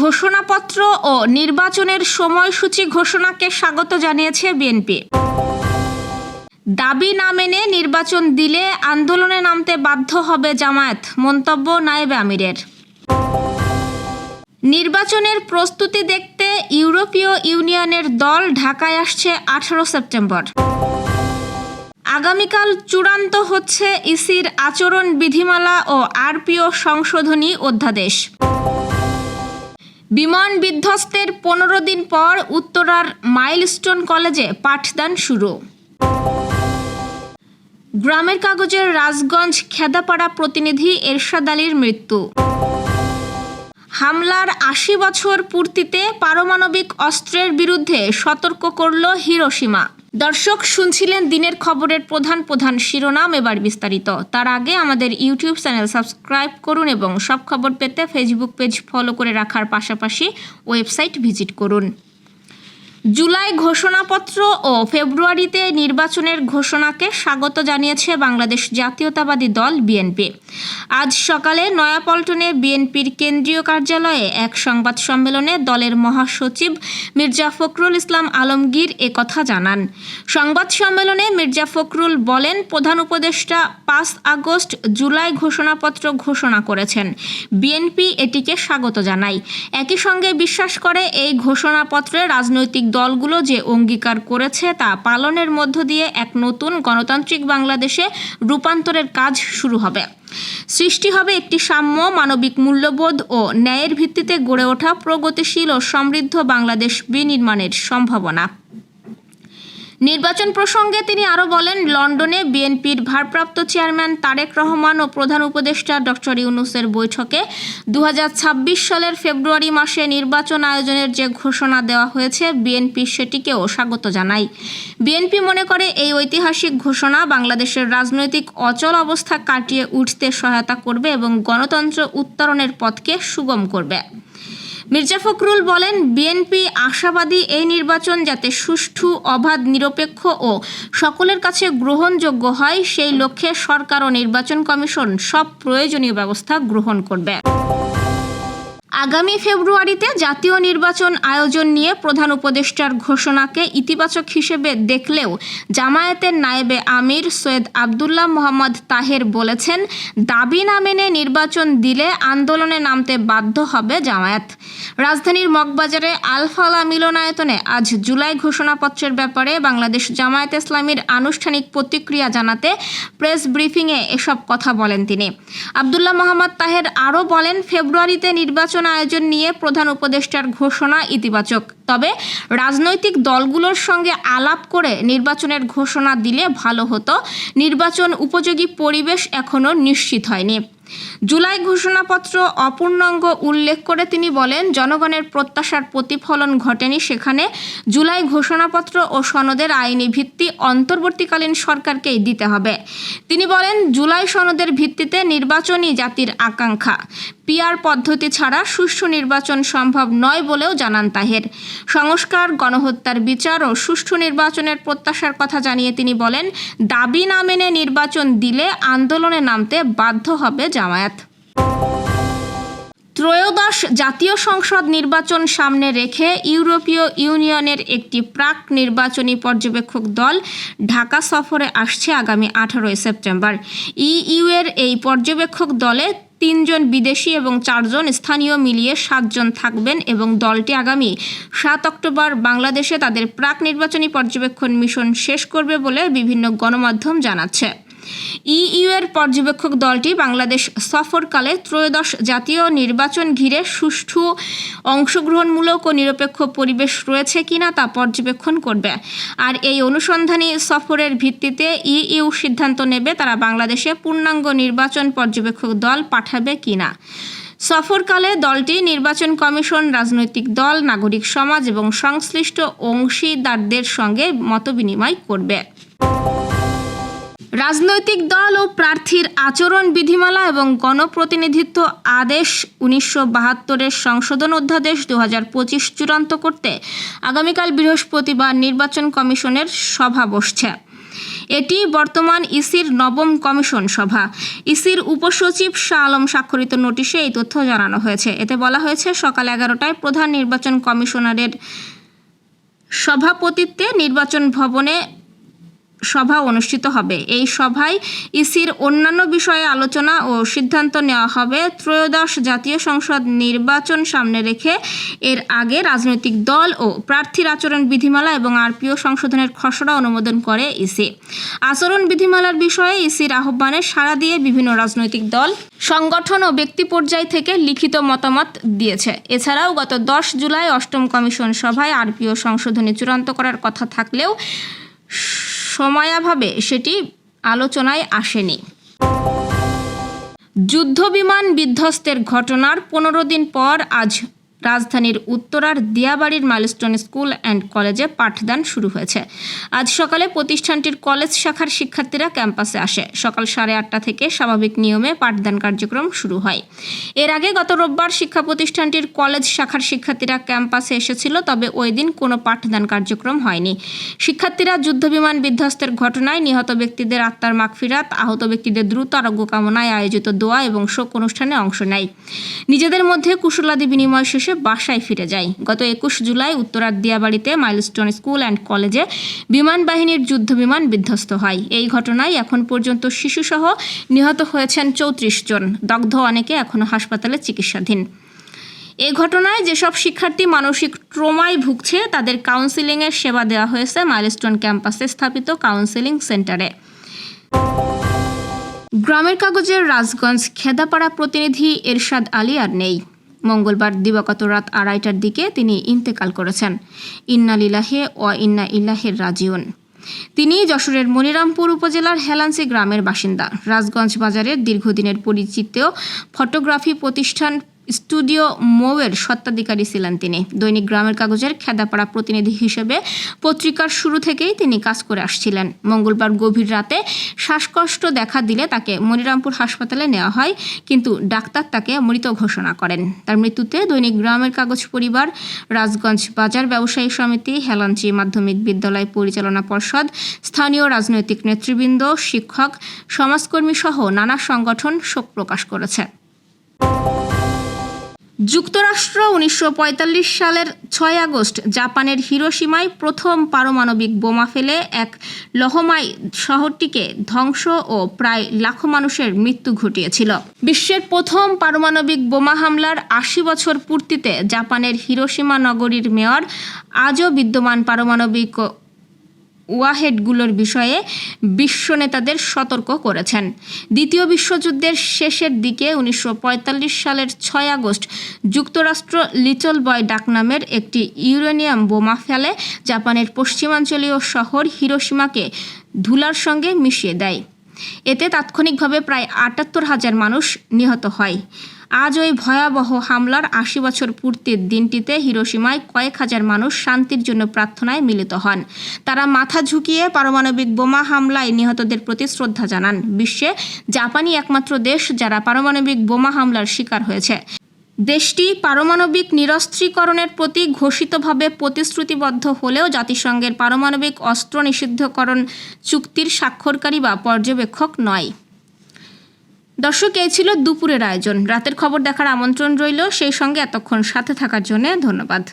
ঘোষণাপত্র ও নির্বাচনের সময়সূচি ঘোষণাকে স্বাগত জানিয়েছে বিএনপি। দাবি না মেনে নির্বাচন দিলে আন্দোলনে নামতে বাধ্য হবে জামায়াত, মন্তব্য নায়েবে আমিরের। নির্বাচনের প্রস্তুতি দেখতে ইউরোপীয় ইউনিয়নের দল ঢাকায় আসছে আঠারো সেপ্টেম্বর। আগামীকাল চূড়ান্ত হচ্ছে ইসির আচরণ বিধিমালা ও আরপিও সংশোধনী অধ্যাদেশ। বিমান বিধ্বস্তের পনেরো দিন পর উত্তরার মাইলস্টোন কলেজে পাঠদান শুরু। গ্রামের কাগজের রাজগঞ্জ খেদাপাড়া প্রতিনিধি এরশাদ আলীর মৃত্যু। হামলার আশি বছর পূর্তিতে পারমাণবিক অস্ত্রের বিরুদ্ধে সতর্ক করল হিরোসীমা দর্শক, শুনছিলেন দিনের খবরের প্রধান প্রধান শিরোনাম এবার বিস্তারিত। তার আগে আমাদের ইউটিউব চ্যানেল সাবস্ক্রাইব করুন এবং সব খবর পেতে ফেসবুক পেজ ফলো করে রাখার পাশাপাশি ওয়েবসাইট ভিজিট করুন। জুলাই ঘোষণাপত্র ও ফেব্রুয়ারিতে নির্বাচনের ঘোষণাকে স্বাগত জানিয়েছে বাংলাদেশ জাতীয়তাবাদী দল বিএনপি। আজ সকালে নয়াপল্টনে বিএনপির কেন্দ্রীয় কার্যালয়ে এক সংবাদ সম্মেলনে দলের মহাসচিব মির্জা ফখরুল ইসলাম আলমগীর একথা জানান। সংবাদ সম্মেলনে মির্জা ফখরুল বলেন, প্রধান উপদেষ্টা পাঁচ আগস্ট জুলাই ঘোষণাপত্র ঘোষণা করেছেন। বিএনপি এটিকে স্বাগত জানায়। একই সঙ্গে বিশ্বাস করে, এই ঘোষণাপত্রে রাজনৈতিক দলগুলো যে অঙ্গীকার করেছে তা পালনের মধ্য দিয়ে এক নতুন গণতান্ত্রিক বাংলাদেশে রূপান্তরের কাজ শুরু হবে। সৃষ্টি হবে একটি সাম্য, মানবিক মূল্যবোধ ও ন্যায়ের ভিত্তিতে গড়ে ওঠা প্রগতিশীল ও সমৃদ্ধ বাংলাদেশ বিনির্মাণের সম্ভাবনা। নির্বাচন প্রসঙ্গে তিনি আরও বলেন, লন্ডনে বিএনপির ভারপ্রাপ্ত চেয়ারম্যান তারেক রহমান ও প্রধান উপদেষ্টা ডক্টর ইউনুসের বৈঠকে দু হাজার ছাব্বিশ সালের ফেব্রুয়ারি মাসে নির্বাচন আয়োজনের যে ঘোষণা দেওয়া হয়েছে, বিএনপি সেটিকেও স্বাগত জানায়। বিএনপি মনে করে এই ঐতিহাসিক ঘোষণা বাংলাদেশের রাজনৈতিক অচল অবস্থা কাটিয়ে উঠতে সহায়তা করবে এবং গণতন্ত্র উত্তরণের পথকে সুগম করবে। মির্জা ফখরুল বলেন, বিএনপি আশাবাদী এই নির্বাচন যাতে সুষ্ঠু, অবাধ, নিরপেক্ষ ও সকলের কাছে গ্রহণযোগ্য হয়, সেই লক্ষ্যে সরকার ও নির্বাচন কমিশন সব প্রয়োজনীয় ব্যবস্থা গ্রহণ করবে। আগামী ফেব্রুয়ারিতে জাতীয় নির্বাচন আয়োজন নিয়ে প্রধান উপদেষ্টার ঘোষণাকে ইতিবাচক হিসেবে দেখলেও জামায়াতের নায়েবে আমির সৈয়দ আবদুল্লাহ মোহাম্মদ তাহের বলেছেন, দাবি না মেনে নির্বাচন দিলে আন্দোলনে নামতে বাধ্য হবে জামায়াত। রাজধানীর মগবাজারে আলফালা মিলনায়তনে আজ জুলাই ঘোষণাপত্রের ব্যাপারে বাংলাদেশ জামায়াত ইসলামীর আনুষ্ঠানিক প্রতিক্রিয়া জানাতে প্রেস ব্রিফিংয়ে এসব কথা বলেন তিনি। আবদুল্লাহ মোহাম্মদ তাহের আরও বলেন, ফেব্রুয়ারিতে নির্বাচন আয়োজন নিয়ে প্রধান উপদেষ্টার ঘোষণা ইতিবাচক। তবে রাজনৈতিক দলগুলোর সঙ্গে আলাপ করে নির্বাচনের ঘোষণা দিলে ভালো হতো। নির্বাচন উপযোগী পরিবেশ এখনও নিশ্চিত হয়নি। জুলাই ঘোষণাপত্র অপূর্ণাঙ্গ উল্লেখ করে তিনি বলেন, জনগণের প্রত্যাশার প্রতিফলন ঘটেনি সেখানে। জুলাই ঘোষণাপত্র ও সনদের আইনি ভিত্তি অন্তর্বর্তীকালীন সরকারকেই দিতে হবে। তিনি বলেন, জুলাই সনদের ভিত্তিতে নির্বাচনই জাতির আকাঙ্ক্ষা। পিআর পদ্ধতি ছাড়া সুষ্ঠু নির্বাচন সম্ভব নয় বলেও জানান তাহের। সংস্কার, গণহত্যার বিচার ও সুষ্ঠু নির্বাচনের প্রত্যাশার কথা জানিয়ে তিনি বলেন, দাবি না মেনে নির্বাচন দিলে আন্দোলনে নামতে বাধ্য হবে জামায়াত। ত্রয়োদশ জাতীয় সংসদ নির্বাচন সামনে রেখে ইউরোপীয় ইউনিয়নের একটি প্রাক নির্বাচনী পর্যবেক্ষক দল ঢাকা সফরে আসছে আগামী আঠারোই সেপ্টেম্বর। ইইউ এর এই পর্যবেক্ষক দলে তিনজন বিদেশি এবং চারজন স্থানীয় মিলিয়ে সাতজন থাকবেন এবং দলটি আগামী সাত অক্টোবর বাংলাদেশে তাদের প্রাক নির্বাচনী পর্যবেক্ষণ মিশন শেষ করবে বলে বিভিন্ন গণমাধ্যম জানাচ্ছে। ইইউ এর পর্যবেক্ষক দলটি বাংলাদেশ সফরকালে ত্রয়োদশ জাতীয় নির্বাচন ঘিরে সুষ্ঠু অংশগ্রহণমূলক ও নিরপেক্ষ পরিবেশ রয়েছে কিনা তা পর্যবেক্ষণ করবে। আর এই অনুসন্ধানী সফরের ভিত্তিতে ইইউ সিদ্ধান্ত নেবে তারা বাংলাদেশে পূর্ণাঙ্গ নির্বাচন পর্যবেক্ষক দল পাঠাবে কিনা। সফরকালে দলটি নির্বাচন কমিশন, রাজনৈতিক দল, নাগরিক সমাজ এবং সংশ্লিষ্ট অংশীদারদের সঙ্গে মতবিনিময় করবে। রাজনৈতিক দল ও প্রার্থীর আচরণ, বিধিমালা এবং গণপ্রতিনিধিত্ব আদেশ উনিশশো বাহাত্তরের সংশোধন অধ্যাদেশ দু হাজার পঁচিশ চূড়ান্ত করতে আগামীকাল বৃহস্পতিবার নির্বাচন কমিশনের সভা বসছে। এটি বর্তমান ইসির নবম কমিশন সভা। ইসির উপসচিব শাহ আলম স্বাক্ষরিত নোটিশে এই তথ্য জানানো হয়েছে। এতে বলা হয়েছে, সকাল এগারোটায় প্রধান নির্বাচন কমিশনারের সভাপতিত্বে নির্বাচন ভবনে সভা অনুষ্ঠিত হবে। এই সভায় ইসির অন্যান্য বিষয়ে আলোচনা ও সিদ্ধান্ত নেওয়া হবে। ত্রয়োদশ জাতীয় সংসদ নির্বাচন সামনে রেখে এর আগে রাজনৈতিক দল ও প্রার্থীর আচরণ বিধিমালা এবং আরপিও সংশোধনের খসড়া অনুমোদন করে ইসি। আচরণ বিধিমালার বিষয়ে ইসির আহ্বানে সাড়া দিয়ে বিভিন্ন রাজনৈতিক দল, সংগঠন ও ব্যক্তি পর্যায় থেকে লিখিত মতামত দিয়েছে। এছাড়াও গত দশ জুলাই অষ্টম কমিশন সভায় আরপিও সংশোধনী চূড়ান্ত করার কথা থাকলেও সময়াভাবে সেটি আলোচনায় আসেনি। যুদ্ধবিমান বিধ্বস্তের ঘটনার পনেরো দিন পর আজ রাজধানীর উত্তরার দিয়াবাড়ির মাইলস্টোন স্কুল অ্যান্ড কলেজে পাঠদান শুরু হয়েছে। আজ সকালে প্রতিষ্ঠানটির কলেজ শাখার শিক্ষার্থীরা ক্যাম্পাসে আসে। সকাল সাড়ে আটটা থেকে স্বাভাবিক নিয়মে পাঠদান কার্যক্রম শুরু হয়। এর আগে গত রোববার শিক্ষা প্রতিষ্ঠানটির কলেজ শাখার শিক্ষার্থীরা ক্যাম্পাসে এসেছিল, তবে ওই দিন কোনো পাঠদান কার্যক্রম হয়নি। শিক্ষার্থীরা যুদ্ধবিমান বিধ্বস্তের ঘটনায় নিহত ব্যক্তিদের আত্মার মাগফিরাত, আহত ব্যক্তিদের দ্রুত আরোগ্য কামনায় আয়োজিত দোয়া এবং শোক অনুষ্ঠানে অংশ নেয়। নিজেদের মধ্যে কুশলাদি বিনিময় শেষে বাসায় ফিরে যায় গত একুশ জুলাই উত্তরার দিয়াবাড়িতে মাইলস্টোন স্কুল অ্যান্ড কলেজে বিমান বাহিনীর যুদ্ধবিমান বিধ্বস্ত হয়। এই ঘটনায় এখন পর্যন্ত শিশুসহ নিহত হয়েছেন চৌত্রিশ জন। দগ্ধ অনেকে এখনও হাসপাতালে চিকিৎসাধীন। এ ঘটনায় যেসব শিক্ষার্থী মানসিক ট্রোমায় ভুগছে, তাদের কাউন্সিলিংয়ের সেবা দেওয়া হয়েছে মাইলস্টোন ক্যাম্পাসে স্থাপিত কাউন্সিলিং সেন্টারে। গ্রামের কাগজের রাজগঞ্জ খেদাপাড়া প্রতিনিধি এরশাদ আলী আর নেই। মঙ্গলবার দিবাগত রাত আড়াইটার দিকে তিনি ইন্তেকাল করেছেন। ইন্না লিলাহে ও ইন্না ইল্লাহের রাজিউন। তিনি যশোরের মনিরামপুর উপজেলার হেলান্সি গ্রামের বাসিন্দা। রাজগঞ্জ বাজারের দীর্ঘদিনের পরিচিত ফটোগ্রাফি প্রতিষ্ঠান স্টুডিও মোয়ের স্বত্বাধিকারী ছিলেন তিনি। দৈনিক গ্রামের কাগজের খেদাপাড়া প্রতিনিধি হিসেবে পত্রিকার শুরু থেকেই তিনি কাজ করে আসছিলেন। মঙ্গলবার গভীর রাতে শ্বাসকষ্ট দেখা দিলে তাকে মনিরামপুর হাসপাতালে নেওয়া হয়, কিন্তু ডাক্তার তাকে মৃত ঘোষণা করেন। তার মৃত্যুতে দৈনিক গ্রামের কাগজ পরিবার, রাজগঞ্জ বাজার ব্যবসায়ী সমিতি, হেলাঞ্চি মাধ্যমিক বিদ্যালয় পরিচালনা পর্ষদ, স্থানীয় রাজনৈতিক নেতৃবৃন্দ, শিক্ষক, সমাজকর্মী সহ নানা সংগঠন শোক প্রকাশ করেছে। যুক্তরাষ্ট্র উনিশশো পঁয়তাল্লিশ সালের ছয় আগস্ট জাপানের হিরোসীমায় প্রথম পারমাণবিক বোমা ফেলে এক লহমাই শহরটিকে ধ্বংস ও প্রায় লাখো মানুষের মৃত্যু ঘটিয়েছিল। বিশ্বের প্রথম পারমাণবিক বোমা হামলার আশি বছর পূর্তিতে জাপানের হিরোসীমা নগরীর মেয়র আজও বিদ্যমান পারমাণবিক ওয়াহেডগুলোর বিষয়ে বিশ্ব নেতাদের সতর্ক করেছেন। দ্বিতীয় বিশ্বযুদ্ধের শেষের দিকে উনিশশো পঁয়তাল্লিশ সালের ছয় আগস্ট যুক্তরাষ্ট্র লিটল বয় ডাকনামের একটি ইউরেনিয়াম বোমা ফেলে, জাপানের পশ্চিমাঞ্চলীয় শহর হিরোসীমাকে ধুলার সঙ্গে মিশিয়ে দেয়। এতে তাৎক্ষণিকভাবে প্রায় আটাত্তর হাজার মানুষ নিহত হয়। আজ ওই ভয়াবহ হামলার আশি বছর পূর্তির দিনটিতে হিরোসীমায় কয়েক হাজার মানুষ শান্তির জন্য প্রার্থনায় মিলিত হন। তারা মাথা ঝুঁকিয়ে পারমাণবিক বোমা হামলায় নিহতদের প্রতি শ্রদ্ধা জানান। বিশ্বে জাপানই একমাত্র দেশ যারা পারমাণবিক বোমা হামলার শিকার হয়েছে। দেশটি পারমাণবিক নিরস্ত্রীকরণের প্রতি ঘোষিতভাবে প্রতিশ্রুতিবদ্ধ হলেও জাতিসংঘের পারমাণবিক অস্ত্র নিষিদ্ধকরণ চুক্তির স্বাক্ষরকারী বা পর্যবেক্ষক নয়। দর্শক, এই ছিল দুপুরের আয়োজন। রাতের খবর দেখার আমন্ত্রণ রইল। সেই সঙ্গে এতক্ষণ সাথে থাকার জন্য ধন্যবাদ।